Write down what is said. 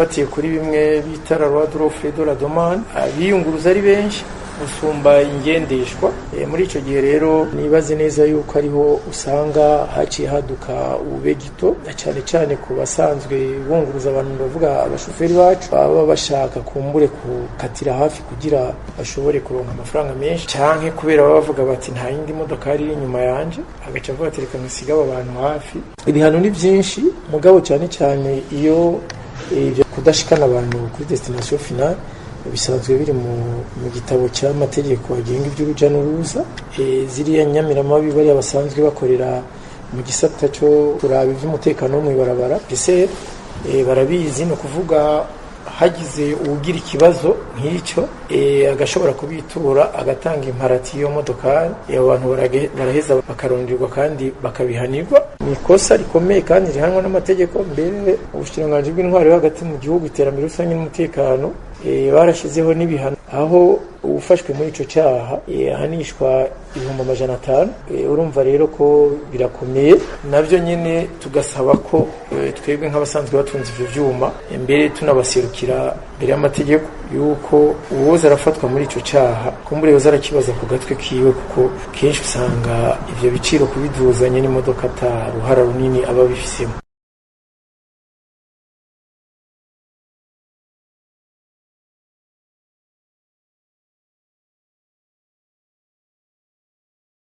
ufatiye kuri bimwe bita la l'offre et de la abiyunguruza ari benshi gusumba ingendeshwa. E, muri ico gihe rero nibaze neza yuko ariho usanga haciye haduka ube gito na cane cane ku basanzwe bunguruza abantu bavuga abashoferi bacu baba bashaka kumbure kukatira hafi kugira bashobore kuronka amafaranga menshi. Canke kubera baba bavuga bati nta yindi modoka iri inyuma yanje agaca avuga ati reka ngisiga aba bantu hafi. Ibihano ni vyinshi mugabo cane cane iyo ivyo kudashikana abantu kuri destination finale bisanzwe biri mu gitabo cy'amategeko agenga iby'uruja n'uruza ziriya nyamiramabi bariya basanzwe bakorera mu gisata cyo kuraba iby'umutekano wo mu ibarabara ese barabizi? Ni ukuvuga hagize uwugira ikibazo nk'icyo agashobora kubitura agatanga imparati y'iyo modokari abo bantu baraheza bakaronderwa kandi bakabihanirwa. Ni ikosa rikomeye kandi rihanwa n'amategeko mbere ubushikiranganji bw'intwaro yo hagati mu gihugu iterambere rusange n'umutekano. Barashyizeho n'ibihano. Aho ufashwe muri icyo cyaha ahanishwa ibihumbi amajana atanu. Urumva rero ko birakomeye. Nabyo nyine tugasaba ko twebwe nk'abasanzwe batunze ibyo byuma mbere tunabaserukira mbere y'amategeko yuko uwoza arafatwa muri icyo cyaha kumbure yoza arakibaza ku gatwe kiwe kuko kenshi usanga ibyo biciro kubiduzanya n'imodoka ata ruhara runini aba abifisemo